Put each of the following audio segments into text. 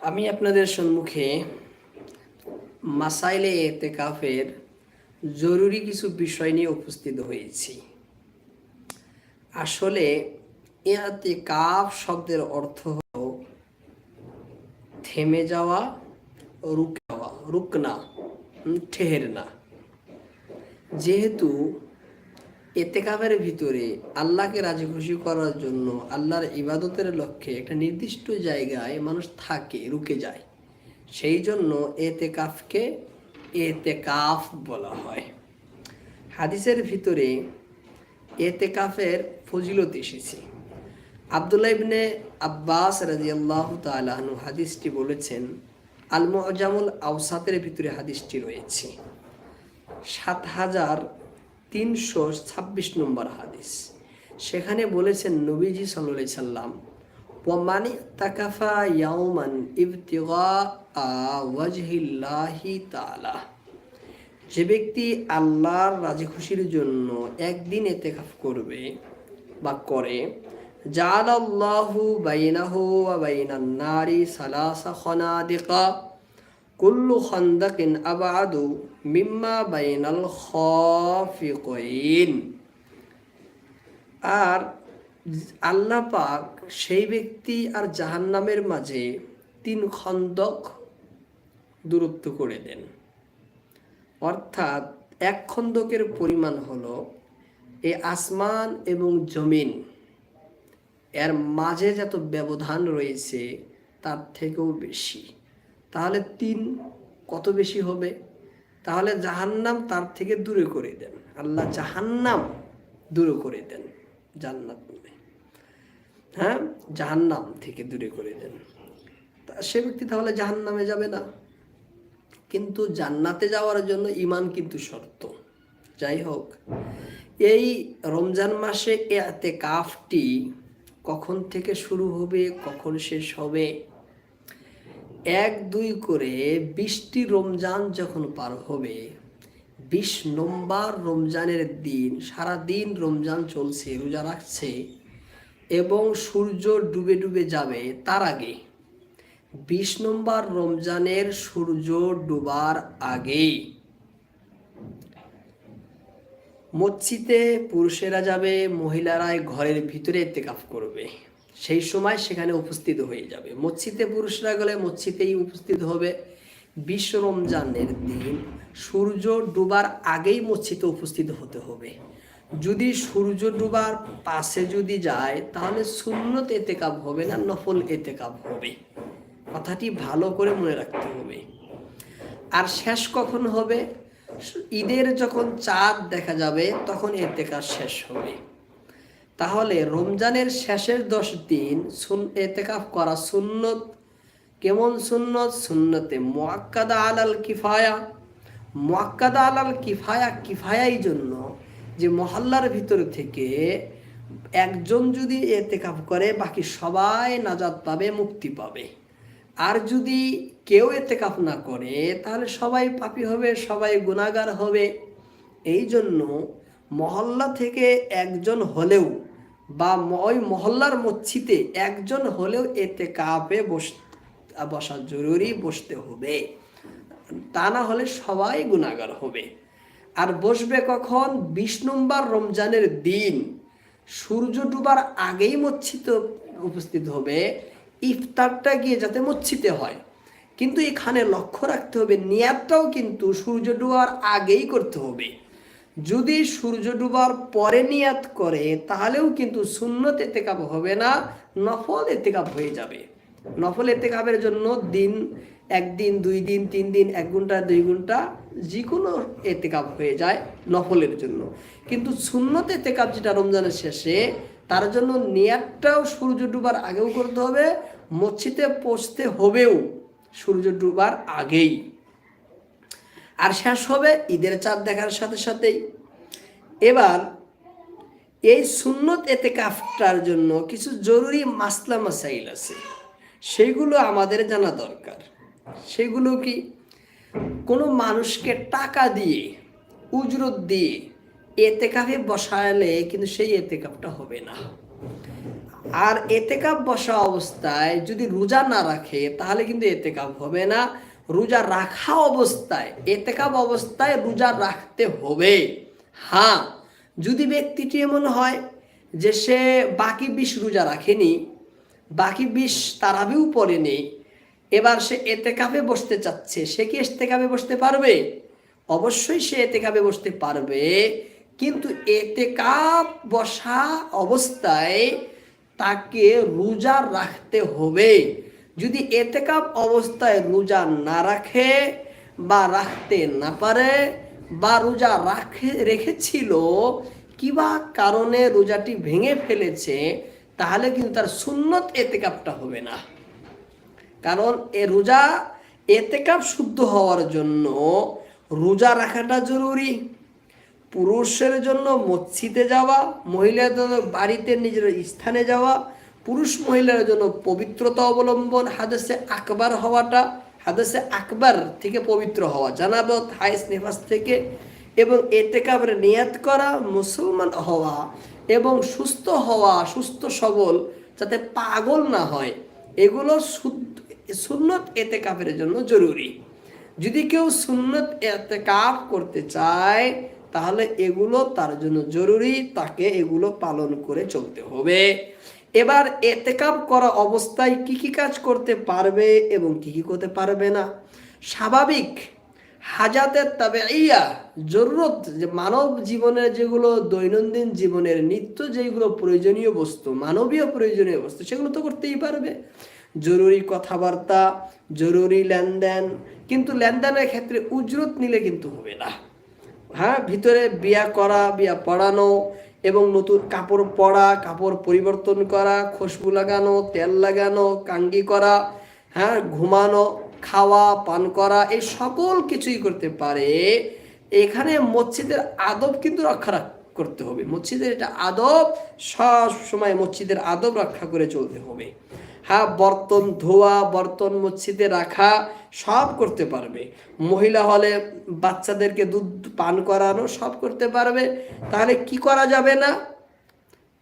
আমি আপনাদের সম্মুখে মাসাইলে এতেকাফের জরুরি কিছু বিষয় নিয়ে উপস্থিত হয়েছি। আসলে এতে কাফ শব্দের অর্থ হল থেমে যাওয়া রুক যাওয়া রুকনা ঠেহের না যেহেতু এতেকাবের ভিতরে আল্লাহকে রাজি খুশি করার জন্য আল্লাহর ইবাদতের লক্ষ্যে একটা নির্দিষ্ট জায়গায় মানুষ থাকে, রুকে যায়। সেই জন্য এতেকাফকে এতেকাফ বলা হয়। হাদিসের ভিতরে এতেকাফের ফজিলত এসেছে। আবদুল্লাহ ইবনে আব্বাস রাজিয়াল্লাহু তাআলাহু হাদিসটি বলেছেন আল মুআজামুল আওসাতের ভিতরে হাদিসটি রয়েছে। সাত হাজার তিনশো ছাব্বিশ নম্বর হাদিস। সেখানে বলেছেন নবীজি সাল্লাহ সাল্লাম ওমানি তাকাফা ইয়াউমান ইবতিগা ওয়াজহিল্লাহি তাআলা। যে ব্যক্তি আল্লাহর রাজি খুশির জন্য একদিন এতেকাফ করবে বা করে জালাল্লাহু বাইনাহু ওয়া বাইনান নারি সালাসা খনাদিকা। কুল্লু খন্দকিন আবাদু মিম্মা বাইনাল খাফিকাইন। আর আল্লাহ পাক সেই ব্যক্তি আর জাহান্নামের মাঝে তিন খন্দক দূরত্ব করে দেন। অর্থাৎ এক খন্দকের পরিমাণ হলো এ আসমান এবং জমিন। এর মাঝে যত ব্যবধান রয়েছে তার থেকেও বেশি। তাহলে তিন কত বেশি হবে? তাহলে জাহান্নাম তার থেকে দূরে করে দেন। আল্লাহ জাহান্নাম দূরে করে দেন জান্নাত হ্যাঁ? জাহান্নাম থেকে দূরে করে দেন। সে ব্যক্তি তাহলে জাহান্নামে যাবে না। কিন্তু জান্নাতে যাওয়ার জন্য ইমান কিন্তু শর্ত। যাই হোক, এই রমজান মাসে এতে কাফটি কখন থেকে শুরু হবে, কখন শেষ হবে? এক দুই করে বিশটি রমজান যখন পার হবে, বিশ নম্বর রমজানের দিন সারা দিন রমজান চলছে, রোজা রাখছে এবং সূর্য ডুবে ডুবে যাবে তার আগে। বিশ নম্বর রমজানের সূর্য ডুবার আগে। মসজিদে পুরুষেরা যাবে, মহিলারাই ঘরের ভিতরে ইত্তেকাফ করবে। সেই সময় সেখানে উপস্থিত হয়ে যাবে। মসজিদে পুরুষরা গেলে মসজিদেই উপস্থিত হবে। বিশ্ব রমজানের দিন সূর্য ডুবার আগেই মসজিদে উপস্থিত হতে হবে। যদি সূর্য ডুবার পাশে যদি যায়, তাহলে সুন্নত এতেকাব হবে না, নফল এতেকাব হবে। কথাটি ভালো করে মনে রাখতে হবে। আর শেষ কখন হবে? ঈদের যখন চাঁদ দেখা যাবে, তখন এতেকার শেষ হবে। তাহলে রমজানের শেষের দশ দিন সুন এতেকাফ করা সুন্নত। কেমন সুন্নত? সুন্নতে মোয়াক্কাদা আলাল কিফায়া। মোয়াক্কাদা আলাল কিফায়া কিফায়াই জন্য যে মহল্লার ভিতর থেকে একজন যদি এতেকাফ করে, বাকি সবাই নাজাদ পাবে, মুক্তি পাবে। আর যদি কেউ এতেকাফ না করে, তাহলে সবাই পাপী হবে, সবাই গুণাগার হবে। এই জন্য মহল্লা থেকে একজন হলেও বা ওই মহল্লার মচ্ছিতে একজন হলেও এতে কাপে বস বসা জরুরি বসতে হবে। তা না হলে সবাই গুণাগার হবে। আর বসবে কখন? বিশ নম্বর রমজানের দিন। সূর্য ডুবার আগেই মচ্ছিত উপস্থিত হবে। ইফতারটা গিয়ে যাতে মচ্ছিতে হয়। কিন্তু এখানে লক্ষ্য রাখতে হবে, নিয়াতটাও কিন্তু সূর্য ডুবার আগেই করতে হবে। যদি সূর্য ডুবার পরে নিয়াত করে, তাহলেও কিন্তু শূন্যত এতেকাপ হবে না, নফল এতেকাপ হয়ে যাবে। নফল এতেকাপের জন্য দিন, একদিন, দুই দিন, তিন দিন, এক ঘণ্টা, দুই ঘণ্টা যে কোনো এতেকাপ হয়ে যায় নফলের জন্য। কিন্তু শূন্যত এতেকাপ যেটা রমজানের শেষে, তার জন্য নিয়াতটাও সূর্য ডুবার আগেও করতে হবে, মসজিদে পৌঁছতে হবেও সূর্য ডুবার আগেই। আর শেষ হবে ঈদের চাঁদ দেখার সাথে সাথেই। এবার এই সুন্নত এতে কাফটার জন্য কিছু জরুরি মাসলা মাসাইল আছে। সেগুলো আমাদের জানা দরকার। সেগুলো কি? কোনো মানুষকে টাকা দিয়ে, উজরত দিয়ে এতে কাফে বসালে কিন্তু সেই এতে কাপটা হবে না। আর এতেকাপ বসা অবস্থায় যদি রোজা না রাখে, তাহলে কিন্তু এতে এতেকাপ হবে না। রোজা রাখা অবস্থায় এতেকাপ অবস্থায় রোজা রাখতে হবে। হ্যাঁ যদি ব্যক্তিটি এমন হয় যে সে বাকি বিষ রোজা রাখেনি, বাকি বিষ তারাবিও পড়েনি, এবার সে এতে কাপে বসতে চাচ্ছে, সে কি এতে কাপে বসতে পারবে? অবশ্যই সে এতে কাপে বসতে পারবে, কিন্তু এতে কাপ বসা অবস্থায় তাকে রোজা রাখতে হবে। যদি এতে কাপ অবস্থায় রোজা না রাখে বা রাখতে না পারে বা রোজা রাখে, রেখেছিল কিবা কারণে রোজাটি ভেঙে ফেলেছে, তাহলে কিন্তু তার সুন্নত এতেকাপটা হবে না। কারণ এ রোজা এতেকাপ শুদ্ধ হওয়ার জন্য রোজা রাখাটা জরুরি। পুরুষের জন্য মসজিদে যাওয়া, মহিলাদের বাড়িতে নিজের স্থানে যাওয়া পুরুষ মহিলার জন্য পবিত্রতা অবলম্বন, হাদেসে আকবার হওয়াটা, হাদেসে আকবার থেকে পবিত্র হওয়া জানাবত হাইস, নেফাস থেকে এবং এতেকাবের নিয়াত করা, মুসলমান হওয়া এবং সুস্থ হওয়া, সুস্থ সবল, যাতে পাগল না হয়, এগুলো সুন্নত এতেকাবের জন্য জরুরি। যদি কেউ সুন্নত এতে কাপ করতে চায়, তাহলে এগুলো তার জন্য জরুরি, তাকে এগুলো পালন করে চলতে হবে। এবার এতেকাব করা অবস্থায় কি কি কাজ করতে পারবে এবং কি কি করতে পারবে না? স্বাভাবিক। হাজাতের তবে ইয়া জরুরত যে মানব জীবনের যেগুলো দৈনন্দিন জীবনের নিত্য যেগুলো প্রয়োজনীয় বস্তু, মানবীয় প্রয়োজনীয় বস্তু, সেগুলো তো করতেই পারবে। জরুরি কথাবার্তা, জরুরি লেনদেন, কিন্তু লেনদেনের ক্ষেত্রে উজরত নিলে কিন্তু হবে না। হ্যাঁ ভিতরে বিয়া করা, বিয়া পড়ানো এবং নতুন কাপড় পরা, কাপড় পরিবর্তন করা, খুশবু লাগানো, তেল লাগানো, কাঙ্গি করা হ্যাঁ ঘুমানো, খাওয়া, পান করা, এই সকল কিছুই করতে পারে। এখানে মসজিদের আদব কিন্তু রক্ষা করতে হবে। মসজিদের এটা আদব, সব সময় মসজিদের আদব রক্ষা করে চলতে হবে। হ্যাঁ বর্তন ধোয়া, বর্তন মসজিদে রাখা সব করতে পারবে। মহিলা হলে বাচ্চাদেরকে দুধ পান করানো সব করতে পারবে। তাহলে কি করা যাবে না?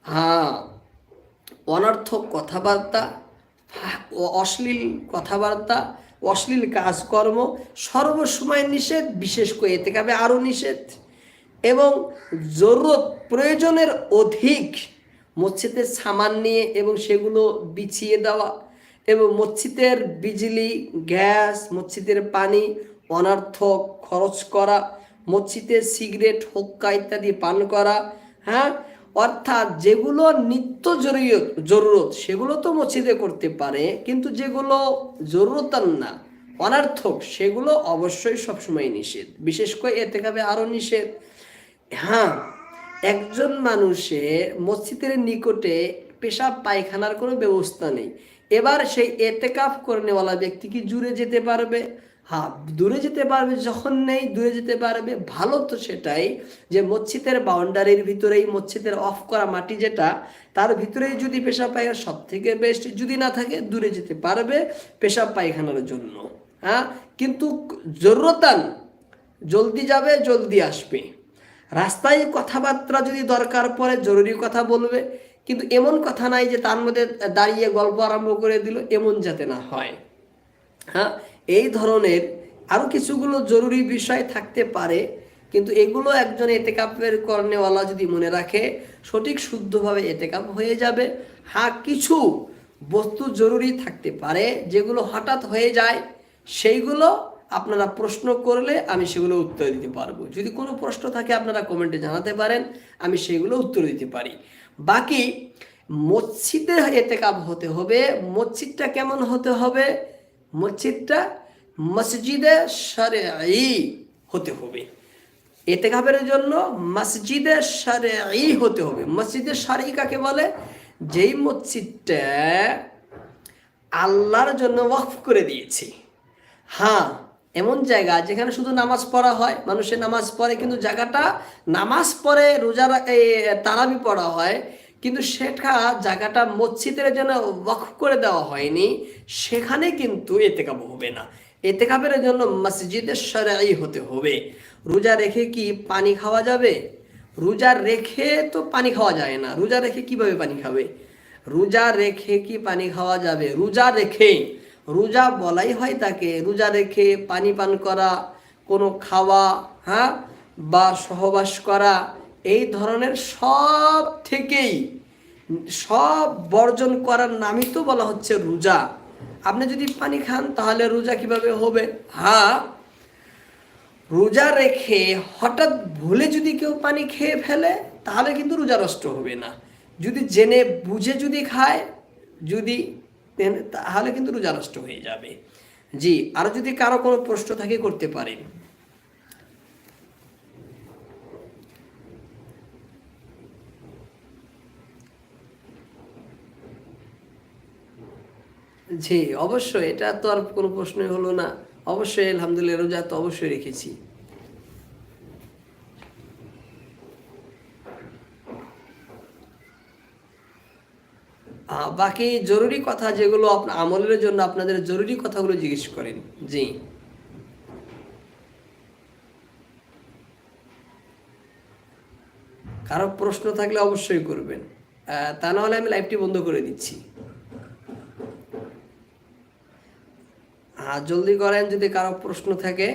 হ্যাঁ অনর্থক কথাবার্তা অশ্লীল কথাবার্তা, অশ্লীল কাজকর্ম সর্বসময় নিষেধ, বিশেষ করে এতে কাবে আরও নিষেধ। এবং জরুরত প্রয়োজনের অধিক মসজিদের সামান নিয়ে এবং সেগুলো বিছিয়ে দেওয়া এবং মসজিদের বিজলি, গ্যাস, মসজিদের পানি, অনর্থক খরচ করা, মসজিদের সিগারেট, হোক্কা ইত্যাদি পান করা হ্যাঁ? অর্থাৎ যেগুলো নিত্য জরুরত জরুরত, সেগুলো তো মসজিদে করতে পারে, কিন্তু যেগুলো জরুরতান না, অনার্থক, সেগুলো অবশ্যই সবসময় নিষেধ। বিশেষ করে এতে আরও নিষেধ। হ্যাঁ একজন মানুষের মসজিদের নিকটে পেশাব পায়খানার কোনো ব্যবস্থা নেই। এবার সেই এতেকাফ করনেওয়ালা ব্যক্তি কি জুড়ে যেতে পারবে? হ্যাঁ দূরে যেতে পারবে যখন নেই, দূরে যেতে পারবে। ভালো তো সেটাই যে মসজিদের বাউন্ডারির ভিতরেই, মসজিদের অফ করা মাটি যেটা, তার ভিতরেই যদি পেশাব পায়খানা সব থেকে বেস্ট যদি না থাকে, দূরে যেতে পারবে পেশাব পায়খানার জন্য। হ্যাঁ কিন্তু জরুরতান, জলদি যাবে, জলদি আসবে। রাস্তায় কথাবার্তা যদি দরকার পড়ে, জরুরি কথা বলবে, কিন্তু এমন কথা নাই যে তার মধ্যে দাঁড়িয়ে গল্প আরম্ভ করে দিল, এমন যাতে না হয়। হ্যাঁ এই ধরনের আরও কিছুগুলো জরুরি বিষয় থাকতে পারে, কিন্তু এগুলো একজন এতেকাপের কর্নেওয়ালা যদি মনে রাখে, সঠিক শুদ্ধভাবে এতেকাপ হয়ে যাবে। হ্যাঁ কিছু বস্তু জরুরি থাকতে পারে, যেগুলো হঠাৎ হয়ে যায়, সেইগুলো আপনারা প্রশ্ন করলে আমি সেগুলো উত্তর দিতে পারব। যদি কোনো প্রশ্ন থাকে, আপনারা কমেন্টে জানাতে পারেন, আমি সেগুলো উত্তর দিতে পারি। বাকি, মসজিদে এতেকাব হতে হবে, মসজিদটা কেমন হতে হবে? মসজিদটা মসজিদে সারেই হতে হবে। এতেকাবের জন্য মসজিদে সারেই হতে হবে। মসজিদে সারেই কাকে বলে? যেই মসজিদটা আল্লাহর জন্য ওয়াকফ করে দিয়েছি। হ্যাঁ এমন জায়গা যেখানে শুধু নামাজ পড়া হয়, মানুষের নামাজ পড়ে, কিন্তু জায়গাটা নামাজ পড়ে, রোজা রা- এই তারাবি পড়া হয়, কিন্তু সেটা জায়গাটা মসজিদের জন্য ওয়াকফ করে দেওয়া হয়নি, সেখানে কিন্তু এতেকাব হবে না। এতে এতেকাবের জন্য মসজিদের সরাই হতে হবে। রোজা রেখে কি পানি খাওয়া যাবে? রোজা রেখে তো পানি খাওয়া যায় না। রোজা রেখে কীভাবে পানি খাবে? রোজা রেখে কি পানি খাওয়া যাবে? রোজা রেখে রোজা বলাই হয় তাকে। রোজা রেখে পানি পান করা, কোনো খাওয়া হ্যাঁ বা সহবাস করা, এই ধরনের সব থেকেই, সব বর্জন করার নামই তো বলা হচ্ছে রোজা। আপনি যদি পানি খান, তাহলে রোজা কীভাবে হবে? হ্যাঁ রোজা রেখে হঠাৎ ভুলে যদি কেউ পানি খেয়ে ফেলে, তাহলে কিন্তু রোজা নষ্ট হবে না। যদি জেনে, বুঝে যদি খায়, যদি তাহলে কিন্তু রোজা নষ্ট হয়ে যাবে। জি, আর যদি কারও কোনো প্রশ্ন থাকে, করতে পারেন। জি, অবশ্যই, এটা তো আর কোনো প্রশ্নই হলো না। অবশ্যই, আলহামদুলিল্লাহ, রোজা তো অবশ্যই রেখেছি। বাকি জরুরি কথা যেগুলো আমলের জন্য আপনাদের জরুরি কথাগুলো জিজ্ঞেস করেন। জি। কারও প্রশ্ন থাকলে অবশ্যই করবেন। তা নাহলে আমি লাইভটি বন্ধ করে দিচ্ছি। হ্যাঁ জলদি করেন যদি কারও প্রশ্ন থাকে।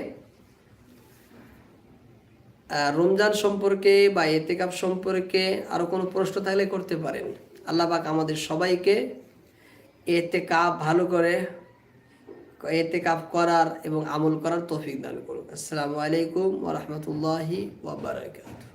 রমজান সম্পর্কে বা এতেকাপ সম্পর্কে আরও কোনো প্রশ্ন থাকলে করতে পারেন। আল্লাহ পাক আমাদের সবাইকে এতে কাপ ভালো করে এতে কাপ করার এবং আমল করার তৌফিক দান করুন আসসালামু আলাইকুম ওরহমতুল্লাহি ওবরাকাতুহ